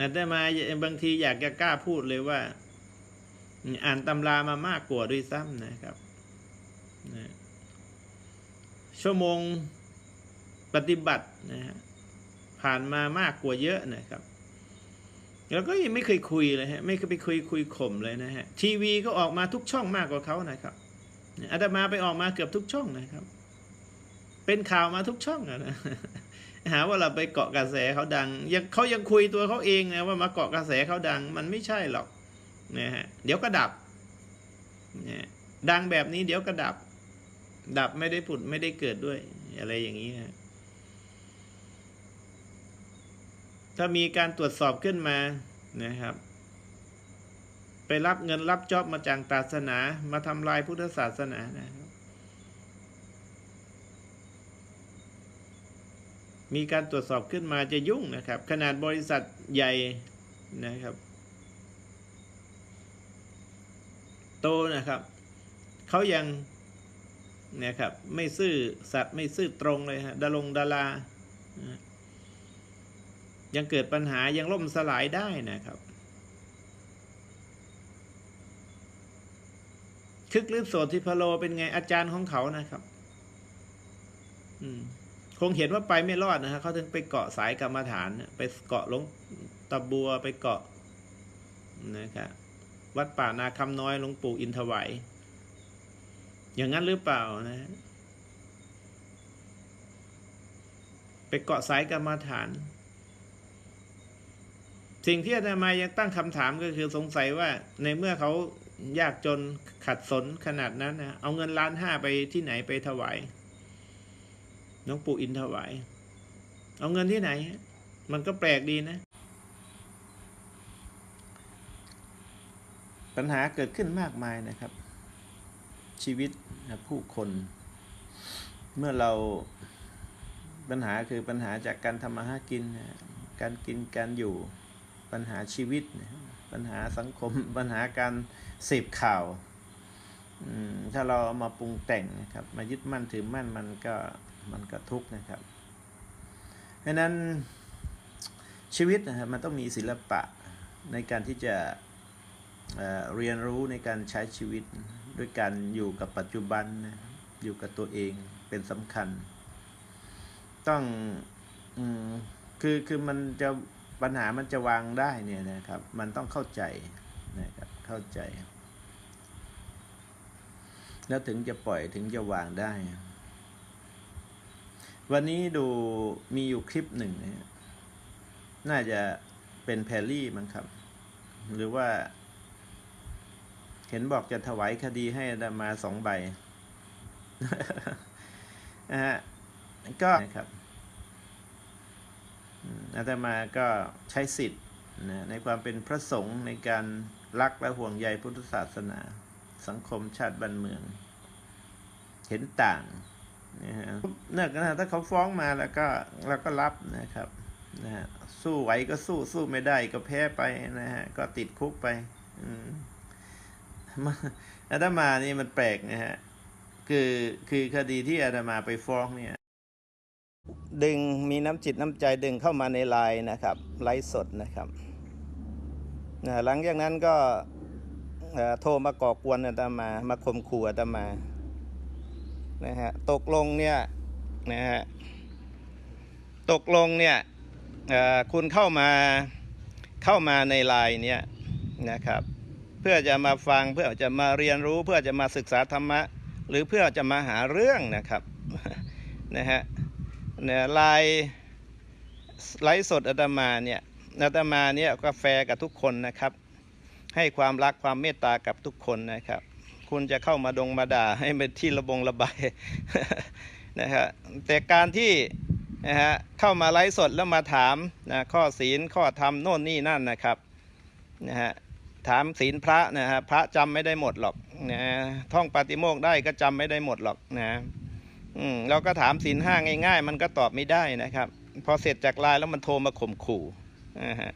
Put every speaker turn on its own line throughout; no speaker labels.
อาตมาบางทีอยากจะกล้าพูดเลยว่า อ่านตำรามามากกว่าด้วยซ้ำนะครับนะชั่วโมงปฏิบัตินะฮะผ่านมามากกว่าเยอะนะครับ แล้วก็ยังไม่เคยคุยเลยฮะ ไม่เคยไปคุยคุยข่มเลยนะฮะ ทีวีก็ออกมาทุกช่องมากกว่าเขานะครับอาตมาไปออกมาเกือบทุกช่องนะครับ เป็นข่าวมาทุกช่องอะนะ หาว่าเราไปเกาะกระแสเขาดังยังเขายังคุยตัวเขาเองนะว่ามาเกาะกระแสเขาดัง มันไม่ใช่หรอกนะฮะเดี๋ยวก็ดับนะดังแบบนี้เดี๋ยวก็ดับ ดับไม่ได้ผุดไม่ได้เกิดด้วย อะไรอย่างนี้ฮะถ้ามีการตรวจสอบขึ้นมานะครับ ไปรับเงินรับจอบมาจากศาสนา มาทำลายพุทธศาสนานะครับ มีการตรวจสอบขึ้นมาจะยุ่งนะครับ ขนาดบริษัทใหญ่นะครับ โตนะครับเขายังนะครับไม่ซื่อสัตว์ไม่ซื่อตรงเลยฮะดารงดารานะยังเกิดปัญหายังล่มสลายได้นะครับ คึกฤทธิ์โสธิพโลเป็นไงอาจารย์ของเขานะครับ อืม คงเห็นว่าไปไม่รอดนะฮะเขาถึงไปเกาะสายกรรมฐานไปเกาะหลงตะบัวไปเกาะนะครับวัดป่านาคำน้อยหลวงปู่อินทวายอย่างนั้นหรือเปล่านะ ไปเกาะสายกรรมฐาน สิ่งที่อาจารย์มายังตั้งคำถามก็คือสงสัยว่าในเมื่อเขายากจนขัดสนขนาดนั้นนะเอาเงินล้านห้าไปที่ไหนไปถวาย หลวงปู่อินถวาย เอาเงินที่ไหน มันก็แปลกดีนะ ปัญหาเกิดขึ้นมากมายนะครับ ชีวิตผู้คน เมื่อเราปัญหาคือปัญหาจากการทำมาหากิน การกินการอยู่ปัญหาชีวิต ปัญหาสังคมปัญหาการเสพข่าวถ้าเราเอามาปรุงแต่งนะครับ มายึดมั่นถือมั่นมันก็ มันก็ทุกข์นะครับดังนั้นชีวิตนะครับมันต้องมีศิลปะในการที่จะเรียนรู้ในการใช้ชีวิตด้วยการอยู่กับปัจจุบันอยู่กับตัวเองเป็นสำคัญ ต้องอคือคือมันจะปัญหามันจะวางได้เนี่ยนะครับ มันต้องเข้าใจนะครับเข้าใจ แล้วถึงจะปล่อยถึงจะวางได้ วันนี้ดูมีอยู่คลิปหนึ่งนะน่าจะเป็นแพรรี่มั้งครับ หรือว่า เห็นบอกจะถวายคดีให้ดามาสองใบนะฮะก็นะครับอาตมาก็ใช้สิทธิ์นะในความเป็นพระสงฆ์ในการรักและห่วงใยพุทธศาสนา สังคมชาติบ้านเมือง เห็นต่าง นะฮะเนื่องจากถ้าเขาฟ้องมาแล้วก็เราก็รับนะครับนะฮะสู้ไหวก็สู้สู้ไม่ได้ก็แพ้ไปนะฮะก็ติดคุกไป อืมอาตมานี่มันแปลกนะฮะคือคือคดีที่อาตมาไปฟ้องเนี่ย ดึงมีน้ำจิตน้ำใจดึงเข้ามาในไลน์นะครับ ไลฟ์สดนะครับนะหลังจากนั้นก็โทรมาก่อกวนอาตมา มาข่มขู่อาตมา นะฮะตกลงเนี่ยนะฮะตกลงเนี่ยคุณเข้ามาเข้ามาในไลน์เนี่ยนะครับ เพื่อจะมาฟังเพื่อจะมาเรียนรู้เพื่อจะมาศึกษาธรรมะ หรือเพื่อจะมาหาเรื่องนะครับนะฮะเนี่ยไลน์ไลฟ์สดอาตมาเนี่ยอาตมาเนี่ยกาแฟกับทุกคนนะครับ ให้ความรักความเมตตากับทุกคนนะครับ คุณจะเข้ามาดงมาด่าให้เป็นที่ระบงระบายนะฮะแต่การที่นะฮะเข้ามาไลฟ์สดแล้วมาถามนะข้อศีลข้อธรรมโน่นนี่นั่นนะครับนะฮะถามศีลพระนะฮะพระจำไม่ได้หมดหรอกนะท่องปฏิโมกได้ก็จำไม่ได้หมดหรอกนะอืมเราก็ถามศีลห้าง่ายๆ มันก็ตอบไม่ได้นะครับ พอเสร็จจากไลน์แล้วมันโทรมาข่มขู่นะฮะ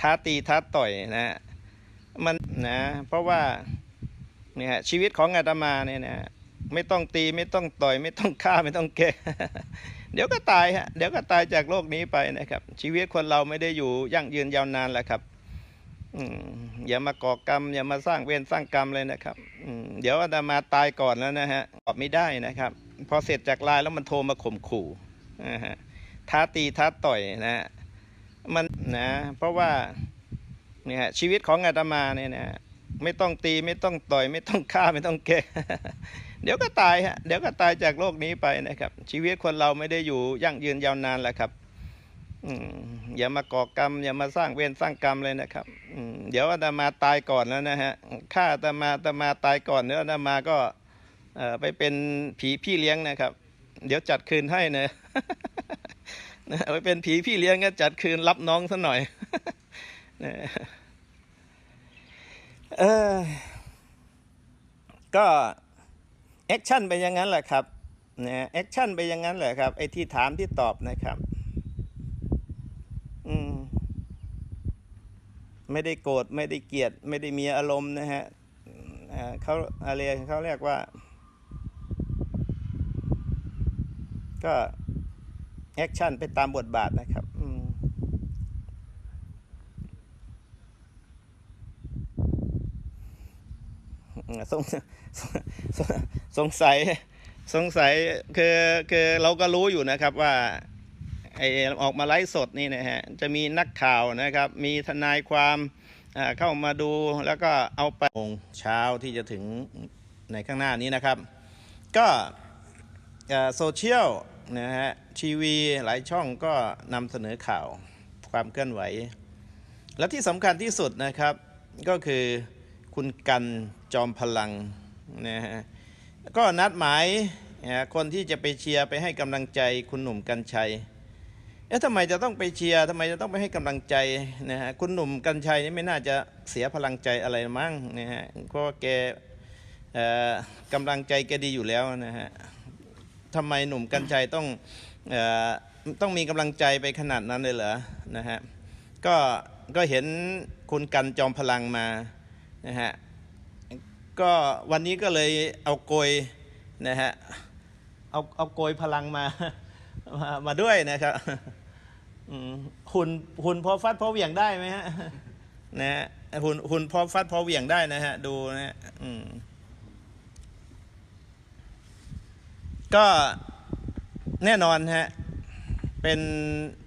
ท้าตีท้าต่อยนะมันนะเพราะว่า เนี่ยชีวิตของอาตมาเนี่ยนะไม่ต้องตีไม่ต้องต่อย ไม่ต้องฆ่าไม่ต้องแก้เดี๋ยวก็ตายฮะเดี๋ยวก็ตายจากโลกนี้ไปนะครับ ชีวิตคนเราไม่ได้อยู่ยั่งยืนยาวนานแหละครับอย่ามาก่อกรรม อย่ามาสร้างเวรสร้างกรรมเลยนะครับเดี๋ยวอาตมาตายก่อนแล้วนะฮะตอบไม่ได้นะครับ พอเสร็จจากไลน์แล้วมันโทรมาข่มขู่ท้าตีท้าต่อยนะฮะมันนะ เพราะว่าเนี่ยฮะชีวิตของอาตมาเนี่ยนะ ไม่ต้องตีไม่ต้องต่อย ไม่ต้องฆ่าไม่ต้องแกล้งเดี๋ยวก็ตายฮะเดี๋ยวก็ตายจากโลกนี้ไปนะครับ ชีวิตคนเราไม่ได้อยู่ยั่งยืนยาวนานแหละครับอย่ามาก่อกรรม อย่ามาสร้างเวรสร้างกรรมเลยนะครับเดี๋ยวอาตมาตายก่อนแล้วนะฮะฆ่าอาตมาอาตมาตายก่อนเดี๋ยวอาตมาก็ไปเป็นผีพี่เลี้ยงนะครับ เดี๋ยวจัดคืนให้นะนะไปเป็นผีพี่เลี้ยงก็จัดคืนรับน้องซะหน่อย เออ ก็แอคชั่นไปอย่างนั้นแหละครับนะแอคชั่นไปอย่างนั้นแหละครับไอ้ที่ถามที่ตอบนะครับ อืม ไม่ได้โกรธไม่ได้เกลียด ไม่ได้มีอารมณ์นะฮะเขาอะไรเขาเรียกว่า ก็แอคชั่นไปตามบทบาทนะครับอืม สงสงสงสัยสงสัยคือคือเราก็รู้อยู่นะครับว่าไอออกมาไลฟ์สดนี่นะฮะจะมีนักข่าวนะครับ มีทนายความเข้ามาดูแล้วก็เอาไปโมงเช้าที่จะถึงในข้างหน้านี้นะครับ ก็โซเชียลนะฮะทีวีหลายช่องก็นำเสนอข่าวความเคลื่อนไหว และที่สำคัญที่สุดนะครับก็คือคุณกัน จอมพลังนะฮะก็นัดหมายคนที่จะไปเชียร์ไปให้กำลังใจคุณหนุ่มกัญชัยเอ๊ะทำไมจะต้องไปเชียร์ทำไมจะต้องไปให้กำลังใจนะฮะคุณหนุ่มกัญชัยนี่ไม่น่าจะเสียพลังใจอะไรมั้งนะฮะเพราะแกเอ่อกำลังใจแกดีอยู่แล้วนะฮะทำไมหนุ่มกัญชัยต้องเอ่อต้องมีกำลังใจไปขนาดนั้นเลยเหรอนะฮะก็ก็เห็นคุณกันจอมพลังมานะฮะ ก็วันนี้ก็เลยเอาโกยนะฮะเอาเอาโกยพลังมามามาด้วยนะครับหุ่นหุ่นพอฟัดพอเหวี่ยงได้ไหมฮะนะฮะหุ่นหุ่นพอฟัดพอเหวี่ยงได้นะฮะดูนะฮะอืมก็แน่นอนฮะเป็น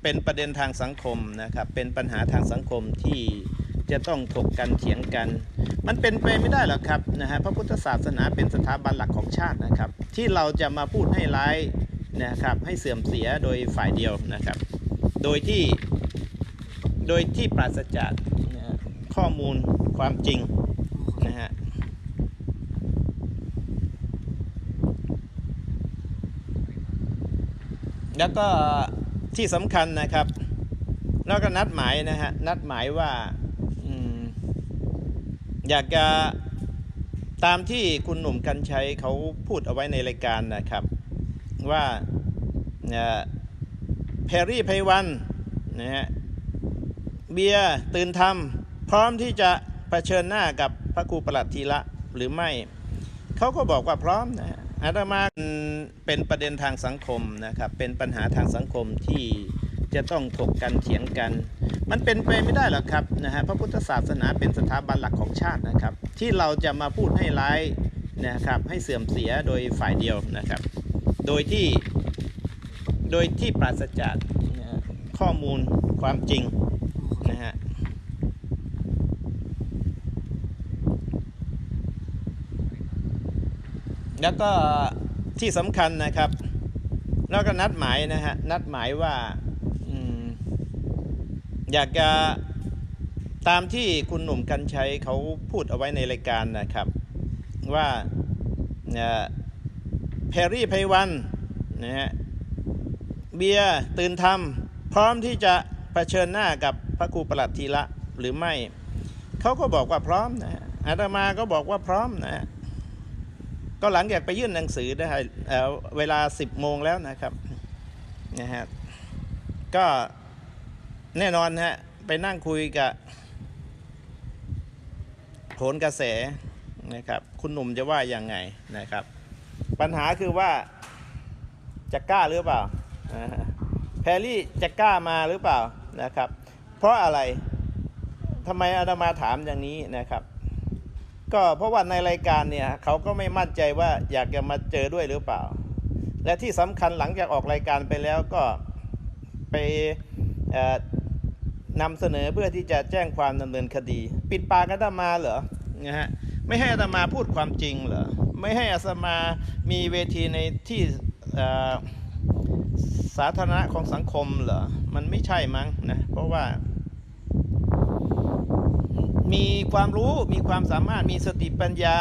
เป็นประเด็นทางสังคมนะครับ เป็นปัญหาทางสังคมที่ จะต้องถกกันเถียงกัน มันเป็นไปไม่ได้หรอกครับนะฮะพระพุทธศาสนาเป็นสถาบันหลักของชาตินะครับ ที่เราจะมาพูดให้ร้ายนะครับให้เสื่อมเสียโดยฝ่ายเดียวนะครับ โดยที่โดยที่ปราศจากข้อมูลความจริงนะฮะแล้วก็ที่สำคัญนะครับ แล้วก็นัดหมายนะฮะนัดหมายว่า อยากจะตามที่คุณหนุ่มกัญชัยเขาพูดเอาไว้ในรายการนะครับ ว่าแพรรี่ไพวันนะฮะเบียร์ตื่นทำพร้อมที่จะะเผชิญหน้ากับพระครูประหลัดทีละหรือไม่ เขาก็บอกว่าพร้อมนะฮะอาตมาเป็นประเด็นทางสังคมนะครับ เป็นปัญหาทางสังคมที่ จะต้องถกกันเถียงกัน มันเป็นไปไม่ได้หรอกครับนะฮะพระพุทธศาสนาเป็นสถาบันหลักของชาตินะครับ ที่เราจะมาพูดให้ร้ายนะครับให้เสื่อมเสียโดยฝ่ายเดียวนะครับ โดยที่โดยที่ปราศจากข้อมูลความจริงนะฮะแล้วก็ที่สำคัญนะครับ แล้วก็นัดหมายนะฮะนัดหมายว่า อยากจะตามที่คุณหนุ่มกัญชัยเขาพูดเอาไว้ในรายการนะครับ ว่าแพรรี่ไพวันนะฮะเบียร์ตื่นทำพร้อมที่จะะเผชิญหน้ากับพระครูประหลัดทีละหรือไม่ เขาก็บอกว่าพร้อมนะอาตมาก็บอกว่าพร้อมนะก็หลังจากไปยื่นหนังสือได้เอเวลา10โมงแล้วนะครับนะฮะก็ แน่นอนฮะ ไปนั่งคุยกับโผลกระแสนะครับ คุณหนุ่มจะว่ายังไงนะครับ ปัญหาคือว่าจะกล้าหรือเปล่าแพรรี่จะกล้ามาหรือเปล่านะครับ เพราะอะไรทำไมอาตมาถามอย่างนี้นะครับ ก็เพราะว่าในรายการเนี่ยเขาก็ไม่มั่นใจว่าอยากจะมาเจอด้วยหรือเปล่า และที่สำคัญหลังจากออกรายการไปแล้วก็ไปเอ่อ นำเสนอเพื่อที่จะแจ้งความดำเนินคดี ปิดปากอาตมาเหรอนะฮะไม่ให้อาตมาพูดความจริงเหรอไม่ให้อาตมามีเวทีในที่สาธารณะของสังคมเหรอมันไม่ใช่มั้งนะเพราะว่า มีความรู้มีความสามารถมีสติปัญญา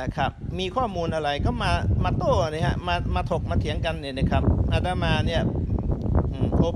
นะครับ มีข้อมูลอะไรก็มามาโต้เนี่ยฮะมามาถกมาเถียงกันเนี่ยนะครับอาตมาเนี่ยโอ